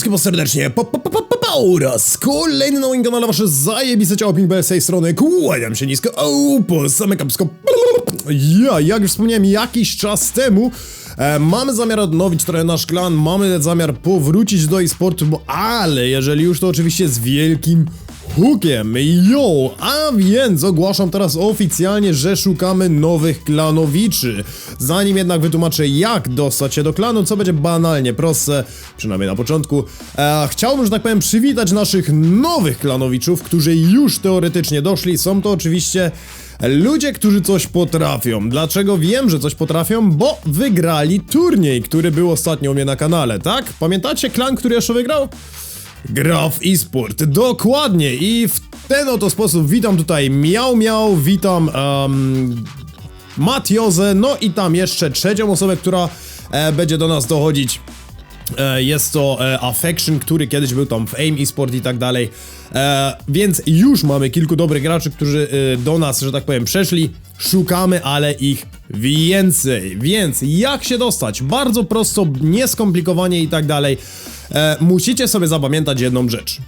wszystkim serdecznie, po, po, po, po, po, oraz kolejny na moim kanale wasze zajebiste ciało Pink z tej strony, kłaniam się nisko, o, po same kapsko, ja, jak już wspomniałem jakiś czas temu, e, mamy zamiar odnowić trochę nasz klan, mamy zamiar powrócić do e-sportu, ale jeżeli już to oczywiście z wielkim Hukiem, yo! A więc ogłaszam teraz oficjalnie, że szukamy nowych klanowiczy. Zanim jednak wytłumaczę jak dostać się do klanu, co będzie banalnie proste, przynajmniej na początku, e, chciałbym, że tak powiem, przywitać naszych nowych klanowiczów, którzy już teoretycznie doszli. Są to oczywiście ludzie, którzy coś potrafią. Dlaczego wiem, że coś potrafią? Bo wygrali turniej, który był ostatnio u mnie na kanale, tak? Pamiętacie klan, który jeszcze wygrał? Gra w e-sport, dokładnie i w ten oto sposób witam tutaj Miał Miał, witam um, Matiozę, no i tam jeszcze trzecią osobę, która e, będzie do nas dochodzić. E, jest to e, Affection, który kiedyś był tam w AIM eSport i tak dalej. E, więc już mamy kilku dobrych graczy, którzy e, do nas, że tak powiem, przeszli. Szukamy, ale ich więcej. Więc jak się dostać? Bardzo prosto, nieskomplikowanie i tak dalej. E, musicie sobie zapamiętać jedną rzecz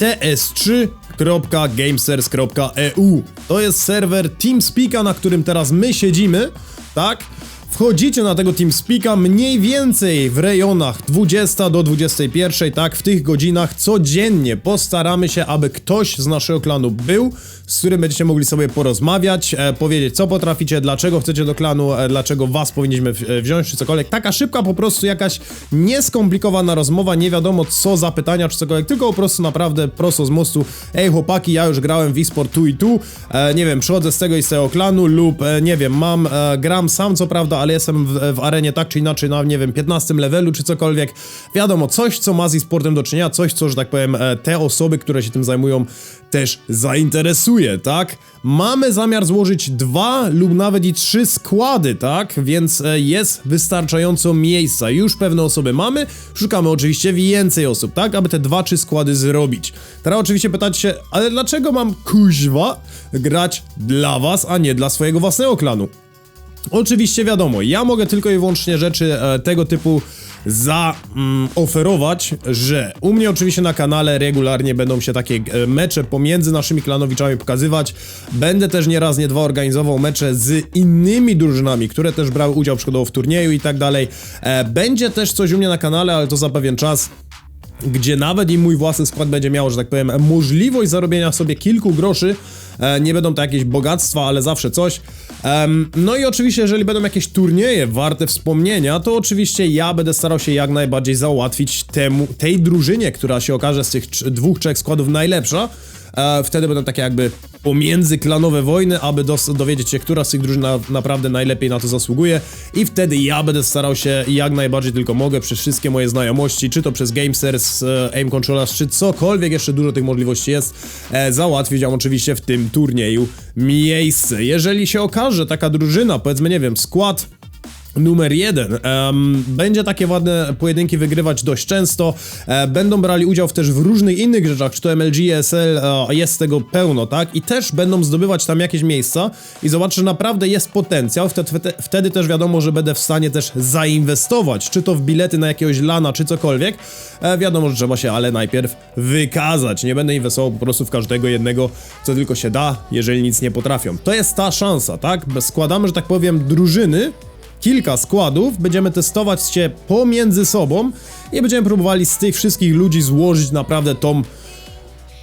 ts3.gamesters.eu To jest serwer TeamSpeaka, na którym teraz my siedzimy, tak? Wchodzicie na tego TeamSpeaka mniej więcej w rejonach 20 do 21, tak? W tych godzinach codziennie postaramy się, aby ktoś z naszego klanu był, z którym będziecie mogli sobie porozmawiać, e, powiedzieć co potraficie, dlaczego chcecie do klanu, e, dlaczego was powinniśmy w- e, wziąć, czy cokolwiek. Taka szybka po prostu jakaś nieskomplikowana rozmowa, nie wiadomo co za pytania, czy cokolwiek, tylko po prostu naprawdę prosto z mostu. Ej chłopaki, ja już grałem w eSport tu i tu, e, nie wiem, przychodzę z tego i z tego klanu lub e, nie wiem, mam, e, gram sam co prawda, ale jestem w, w arenie tak czy inaczej na, nie wiem, 15 levelu czy cokolwiek. Wiadomo, coś co ma z eSportem do czynienia, coś co, że tak powiem, e, te osoby, które się tym zajmują też zainteresuje, tak? Mamy zamiar złożyć dwa lub nawet i trzy składy, tak? Więc e, jest wystarczająco miejsca. Już pewne osoby mamy, szukamy oczywiście więcej osób, tak? Aby te dwa, trzy składy zrobić. Teraz oczywiście pytacie się, ale dlaczego mam kuźwa grać dla was, a nie dla swojego własnego klanu? Oczywiście wiadomo, ja mogę tylko i wyłącznie rzeczy e, tego typu zaoferować, że u mnie oczywiście na kanale regularnie będą się takie e, mecze pomiędzy naszymi klanowiczami pokazywać. Będę też nieraz, nie dwa organizował mecze z innymi drużynami, które też brały udział przykładowo w turnieju i tak dalej. E, będzie też coś u mnie na kanale, ale to za pewien czas gdzie nawet i mój własny skład będzie miał, że tak powiem, możliwość zarobienia sobie kilku groszy. E, nie będą to jakieś bogactwa, ale zawsze coś. No i oczywiście, jeżeli będą jakieś turnieje warte wspomnienia, to oczywiście ja będę starał się jak najbardziej załatwić temu, tej drużynie, która się okaże z tych dwóch, trzech składów najlepsza. E, wtedy będą takie jakby pomiędzyklanowe wojny, aby dowiedzieć się, która z tych drużyn na- naprawdę najlepiej na to zasługuje i wtedy ja będę starał się jak najbardziej tylko mogę przez wszystkie moje znajomości, czy to przez Gamesters, e, Aim Controllers, czy cokolwiek jeszcze dużo tych możliwości jest, e, załatwić wam oczywiście w tym turnieju miejsce. Jeżeli się okaże taka drużyna, powiedzmy nie wiem, skład Numer jeden. Em, będzie takie ładne pojedynki wygrywać dość często. E, będą brali udział w też w różnych innych rzeczach, czy to MLG, ESL, e, jest tego pełno, tak? I też będą zdobywać tam jakieś miejsca i zobaczę, że naprawdę jest potencjał. Wtedy, wtedy też wiadomo, że będę w stanie też zainwestować, czy to w bilety na jakiegoś lana, czy cokolwiek. E, wiadomo, że trzeba się ale najpierw wykazać. Nie będę inwestował po prostu w każdego jednego, co tylko się da, jeżeli nic nie potrafią. To jest ta szansa, tak? Składamy, że tak powiem, drużyny, kilka składów, będziemy testować się pomiędzy sobą i będziemy próbowali z tych wszystkich ludzi złożyć naprawdę tą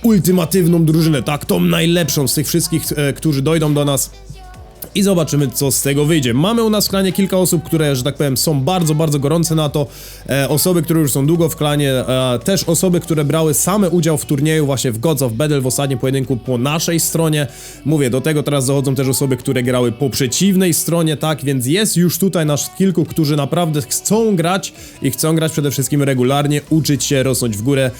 ultimatywną drużynę, tak, tą najlepszą z tych wszystkich, e, którzy dojdą do nas i zobaczymy, co z tego wyjdzie. Mamy u nas w klanie kilka osób, które, że tak powiem, są bardzo, bardzo gorące na to. E, osoby, które już są długo w klanie, e, też osoby, które brały same udział w turnieju właśnie w Gods of Battle w ostatnim pojedynku po naszej stronie. Mówię, do tego teraz dochodzą też osoby, które grały po przeciwnej stronie, tak, więc jest już tutaj nasz kilku, którzy naprawdę chcą grać i chcą grać przede wszystkim regularnie, uczyć się, rosnąć w górę.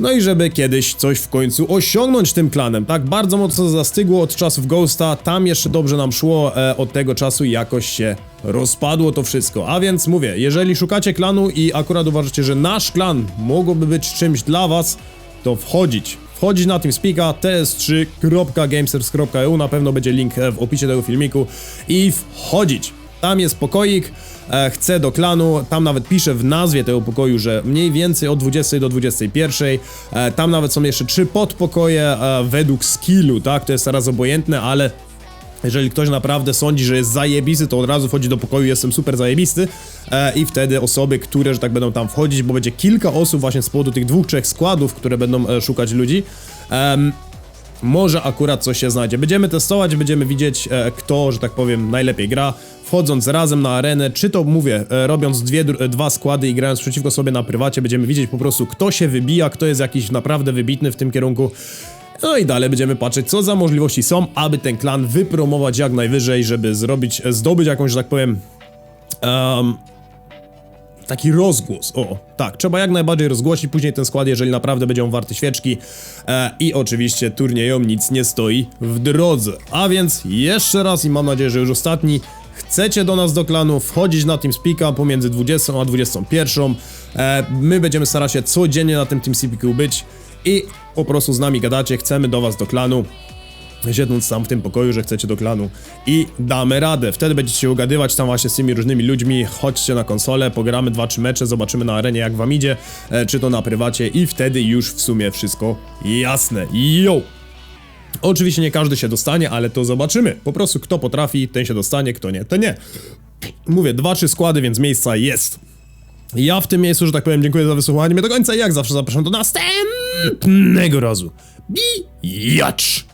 No i żeby kiedyś coś w końcu osiągnąć tym klanem, tak? Bardzo mocno zastygło od czasów Ghosta, tam jeszcze dobrze nam szło, e, od tego czasu jakoś się rozpadło to wszystko. A więc mówię, jeżeli szukacie klanu i akurat uważacie, że nasz klan mogłoby być czymś dla was, to wchodzić. Wchodzić na TeamSpeaka ts3.gamesters.eu, na pewno będzie link w opisie tego filmiku i wchodzić. Tam jest pokoik, e, chcę do klanu, tam nawet piszę w nazwie tego pokoju, że mniej więcej od 20 do 21. E, tam nawet są jeszcze trzy podpokoje e, według skillu, tak? To jest teraz obojętne, ale jeżeli ktoś naprawdę sądzi, że jest zajebisty, to od razu wchodzi do pokoju, jestem super zajebisty e, i wtedy osoby, które, że tak będą tam wchodzić, bo będzie kilka osób właśnie z powodu tych dwóch, trzech składów, które będą e, szukać ludzi, em, może akurat coś się znajdzie. Będziemy testować, będziemy widzieć, e, kto, że tak powiem, najlepiej gra, wchodząc razem na arenę, czy to mówię, e, robiąc dwie, e, dwa składy i grając przeciwko sobie na prywacie, będziemy widzieć po prostu, kto się wybija, kto jest jakiś naprawdę wybitny w tym kierunku. No i dalej będziemy patrzeć, co za możliwości są, aby ten klan wypromować jak najwyżej, żeby zrobić, zdobyć jakąś, że tak powiem, em, taki rozgłos. O, tak, trzeba jak najbardziej rozgłosić później ten skład, jeżeli naprawdę będzie on warty świeczki. E, I oczywiście turniejom nic nie stoi w drodze. A więc jeszcze raz i mam nadzieję, że już ostatni. Chcecie do nas do klanu wchodzić na TeamSpeaka pomiędzy 20 a 21. E, my będziemy starać się codziennie na tym TeamSpeaku być i po prostu z nami gadacie, chcemy do was do klanu siedząc tam w tym pokoju, że chcecie do klanu i damy radę. Wtedy będziecie się ugadywać tam właśnie z tymi różnymi ludźmi, chodźcie na konsolę, pogramy 2-3 mecze, zobaczymy na arenie jak wam idzie, e, czy to na prywacie i wtedy już w sumie wszystko jasne. Yo! Oczywiście nie każdy się dostanie, ale to zobaczymy. Po prostu kto potrafi, ten się dostanie, kto nie, to nie. Mówię, 2-3 składy, więc miejsca jest. Ja w tym miejscu, że tak powiem, dziękuję za wysłuchanie mnie do końca i jak zawsze zapraszam do następnego razu. Bijacz!